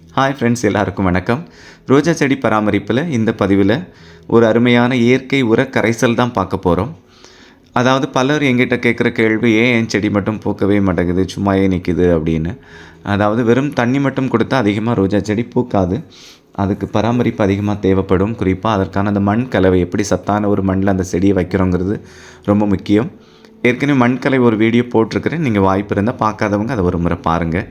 Hi friends எல்லாருக்கும் வணக்கம். ரோஜா செடி பராமரிப்பில் இந்த பதிவில் ஒரு அருமையான இயற்கை உர கரைசல் தான் பார்க்க போகிறோம் அதாவது பலர் எங்கிட்ட கேட்குற கேள்வி ஏன் என் செடி மட்டும் பூக்கவே மாட்டேங்குது? சும்மா ஏன் நிற்குது அப்படின்னு. அதாவது வெறும் தண்ணி மட்டும் கொடுத்தா அதிகமாக ரோஜா செடி பூக்காது. அதுக்கு பராமரிப்பு அதிகமாக தேவைப்படும். குறிப்பாக அதற்கான அந்த மண் கலவை எப்படி சத்தான ஒரு மண்ணில் அந்த செடியை வைக்கிறோங்கிறது ரொம்ப முக்கியம். ஏற்கனவே மண் கலவை ஒரு வீடியோ போட்டிருக்கிறேன். நீங்கள் வாய்ப்பு இருந்தால் பார்க்காதவங்க அதை ஒரு முறை பாருங்கள்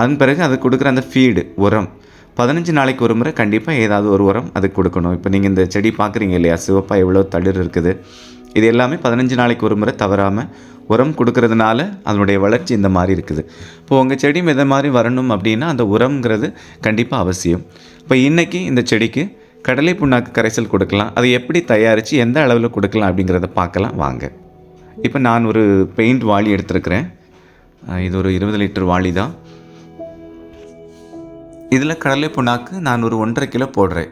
அதன் பிறகு அது கொடுக்குற அந்த ஃபீடு உரம் பதினஞ்சு நாளைக்கு ஒரு முறை கண்டிப்பாக ஏதாவது ஒரு உரம் அதுக்கு கொடுக்கணும். இப்போ நீங்கள் இந்த செடி பார்க்குறீங்க இல்லையா? சிவப்பாக எவ்வளோ தளிர் இருக்குது. இது எல்லாமே பதினஞ்சு நாளைக்கு ஒரு முறை தவறாமல் உரம் கொடுக்கறதுனால அதனுடைய வளர்ச்சி இந்த மாதிரி இருக்குது. இப்போ உங்கள் செடி இதை மாதிரி வரணும் அப்படின்னா அந்த உரம்ங்கிறது கண்டிப்பாக அவசியம். இப்போ இன்றைக்கி இந்த செடிக்கு கடலை புண்ணாக்கு கரைசல் கொடுக்கலாம். அதை எப்படி தயாரித்து எந்த அளவில் கொடுக்கலாம் அப்படிங்கிறத பார்க்கலாம் வாங்க. இப்போ நான் ஒரு பெயிண்ட் வாளி எடுத்திருக்கிறேன். இது ஒரு இருபது லிட்டர் வாளி தான் இதில் கடலை புண்ணாக்கு நான் ஒரு ஒன்றரை கிலோ போடுறேன்.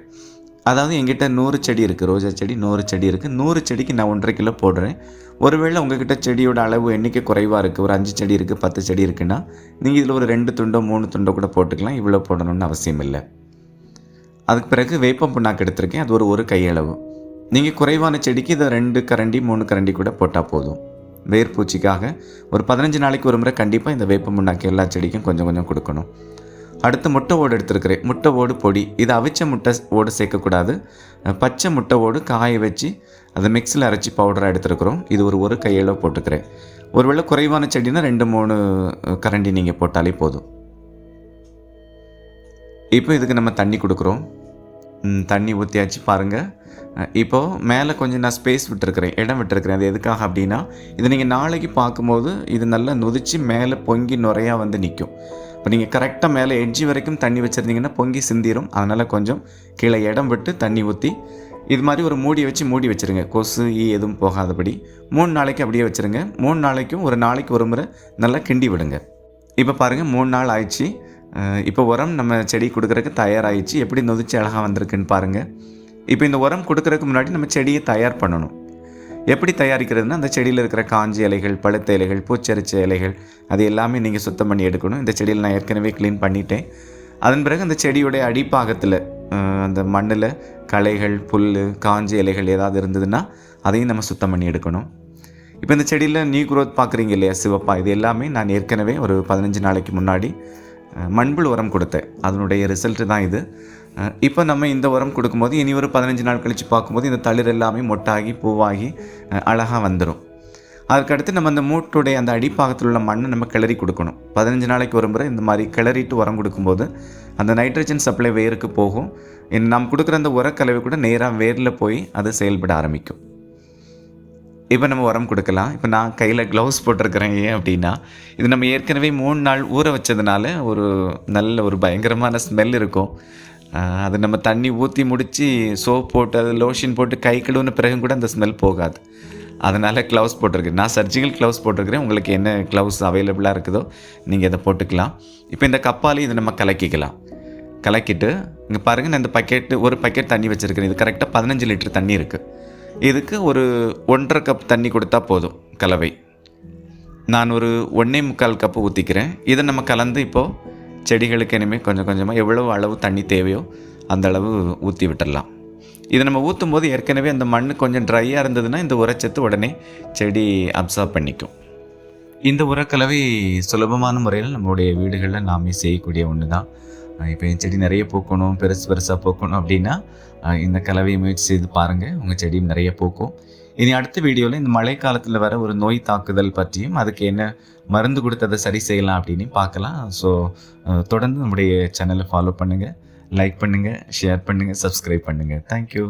அதாவது எங்கிட்ட நூறு செடி இருக்குது ரோஜா செடி நூறு செடி இருக்குது நூறு செடிக்கு நான் ஒன்றரை கிலோ போடுறேன். ஒருவேளை உங்ககிட்ட செடியோட அளவு எண்ணிக்கை குறைவாக இருக்குது ஒரு அஞ்சு செடி இருக்குது பத்து செடி இருக்குன்னா நீங்கள் இதில் ஒரு ரெண்டு துண்டோ மூணு துண்டோ கூட போட்டுக்கலாம். இவ்வளோ போடணும்னு அவசியம் இல்லை. அதுக்கு பிறகு வேப்பம் புண்ணாக்கு எடுத்திருக்கேன். அது ஒரு ஒரு கையளவு நீங்கள் குறைவான செடிக்கு இதை ரெண்டு கரண்டி மூணு கரண்டி கூட போட்டால் போதும். வேர் பூச்சிக்காக ஒரு பதினஞ்சு நாளைக்கு ஒரு முறை கண்டிப்பாக இந்த வேப்பம் புண்ணாக்கு எல்லா செடிக்கும் கொஞ்சம் கொஞ்சம் கொடுக்கணும். அடுத்து முட்டை ஓடு எடுத்துருக்கிறேன். முட்டை ஓடு பொடி. இது அவிச்ச முட்டை ஓடு சேர்க்கக்கூடாது. பச்சை முட்டை ஓடு காய வச்சு அதை மிக்சியில் அரைச்சி பவுடராக எடுத்துருக்குறோம். இது ஒரு ஒரு கையளவு போட்டுக்கிறேன். ஒருவேளை குறைவான செடினா ரெண்டு மூணு கரண்டி நீங்கள் போட்டாலே போதும். இப்போ இதுக்கு நம்ம தண்ணி கொடுக்குறோம். தண்ணி ஊற்றியாச்சு பாருங்கள் இப்போது மேலே கொஞ்சம் நான் ஸ்பேஸ் விட்டுருக்கிறேன் இடம் விட்டுருக்கிறேன். அது எதுக்காக அப்படின்னா இது நீங்கள் நாளைக்கு பார்க்கும்போது இது நல்லா நொதிச்சு மேலே பொங்கி நுறையா வந்து நிற்கும் இப்போ நீங்கள் கரெக்டாக மேலே எட்ஜி வரைக்கும் தண்ணி வச்சுருந்தீங்கன்னா பொங்கி சிந்திரும். அதனால் கொஞ்சம் கீழே இடம் விட்டு தண்ணி ஊற்றி இது மாதிரி ஒரு மூடி வச்சு மூடி வச்சுருங்க. கொசு ஈ எதுவும் போகாதபடி. மூணு நாளைக்கு அப்படியே வச்சுருங்க. மூணு நாளைக்கும் ஒரு நாளைக்கு ஒரு முறை நல்லா கிண்டி விடுங்க. இப்போ பாருங்கள் மூணு நாள் ஆயிடுச்சு. இப்போ உரம் நம்ம செடி கொடுக்குறதுக்கு தயாராகிடுச்சு எப்படி நொதிச்சு அழகாக வந்திருக்குன்னு பாருங்கள் இப்போ இந்த உரம் கொடுக்குறதுக்கு முன்னாடி நம்ம செடியை தயார் பண்ணணும். எப்படி தயாரிக்கிறதுனா அந்த செடியில் இருக்கிற காஞ்சி இலைகள் பழுத்த இலைகள் பூச்சரிச்ச இலைகள் அது எல்லாமே நீங்கள் சுத்தம் பண்ணி எடுக்கணும். இந்த செடியில் நான் ஏற்கனவே க்ளீன் பண்ணிட்டேன். அதன் பிறகு அந்த செடியுடைய அடிப்பாகத்தில் அந்த மண்ணில் களைகள் புல் காஞ்சி இலைகள் ஏதாவது இருந்ததுன்னா அதையும் நம்ம சுத்தம் பண்ணி எடுக்கணும். இப்போ இந்த செடியில் நியூ குரோத் பார்க்குறீங்க இல்லையா சிவப்பா? இது எல்லாமே நான் ஏற்கனவே ஒரு பதினஞ்சு நாளைக்கு முன்னாடி மண்புழு உரம் கொடுத்தேன். அதனுடைய ரிசல்ட்டு தான் இது. இப்போ நம்ம இந்த உரம் கொடுக்கும்போது இனி ஒரு பதினஞ்சு நாள் கழித்து பார்க்கும்போது இந்த தளிர் எல்லாமே மொட்டாகி பூவாகி அழகாக வந்துடும் அதுக்கடுத்து நம்ம அந்த மூட்டுடைய அந்த அடிப்பாகத்தில் உள்ள மண்ணை நம்ம கிளறி கொடுக்கணும். பதினஞ்சு நாளைக்கு ஒரு முறை இந்த மாதிரி கிளறிட்டு உரம் கொடுக்கும்போது அந்த நைட்ரஜன் சப்ளை வேருக்கு போகும். இன் நாம் கொடுக்குற அந்த உரக்கலவை கூட நேராக வேரில் போய் அது செயல்பட ஆரம்பிக்கும். இப்போ நம்ம உரம் கொடுக்கலாம். இப்போ நான் கையில் க்ளவுஸ் போட்டிருக்கிறேன் ஏன் அப்படின்னா இது நம்ம ஏற்கனவே மூணு நாள் ஊற வச்சதுனால ஒரு நல்ல ஒரு பயங்கரமான ஸ்மெல் இருக்கும். அது நம்ம தண்ணி ஊற்றி முடித்து சோப் போட்டு அது லோஷன் போட்டு கை கழுவுன பிறகும் கூட அந்த ஸ்மெல் போகாது. அதனால் க்ளவுஸ் போட்டிருக்கேன். நான் சர்ஜிக்கல் க்ளவுஸ் போட்டிருக்கிறேன். உங்களுக்கு என்ன க்ளவுஸ் அவைலபிளாக இருக்குதோ நீங்கள் இதை போட்டுக்கலாம். இப்போ இந்த கப்பாலே இதை நம்ம கலக்கிக்கலாம். கலக்கிட்டு இங்கே பாருங்கள் நான் இந்த பக்கெட்டு ஒரு பக்கெட் தண்ணி வச்சுருக்கிறேன். இது கரெக்டாக பதினஞ்சு லிட்டர் தண்ணி இருக்குது இதுக்கு ஒரு ஒன்றரை கப் தண்ணி கொடுத்தா போதும் கலவை. நான் ஒரு ஒன்றே முக்கால் கப்பு ஊற்றிக்கிறேன் இதை நம்ம கலந்து இப்போது செடிகளுக்கு இனிமேல் கொஞ்சம் கொஞ்சமாக எவ்வளவு அளவு தண்ணி தேவையோ அந்த அளவு ஊற்றி விட்டுடலாம் இதை நம்ம ஊற்றும் போது ஏற்கனவே அந்த மண் கொஞ்சம் ட்ரையாக இருந்ததுன்னா இந்த உரச்சத்து உடனே செடி அப்சார்ப் பண்ணிக்கும். இந்த உரக்கலவை சுலபமான முறையில் நம்மளுடைய வீடுகளில் நாமே செய்யக்கூடிய ஒன்று தான் இப்போ என் செடி நிறைய பூக்கணும் பெருசு பெருசாக பூக்கணும் அப்படின்னா இந்த கலவையை முயற்சி செய்து பாருங்கள் உங்கள் செடியும் நிறைய பூக்கும். இனி அடுத்த வீடியோவில் இந்த மழை காலத்தில் வர ஒரு நோய் தாக்குதல் பற்றியும் அதுக்கு என்ன மருந்து கொடுத்து அதை சரி செய்யலாம் அப்படின்னு பார்க்கலாம். ஸோ தொடர்ந்து நம்முடைய சேனலை ஃபாலோ பண்ணுங்கள் லைக் பண்ணுங்கள் ஷேர் பண்ணுங்கள் சப்ஸ்கிரைப் பண்ணுங்கள் தேங்க்யூ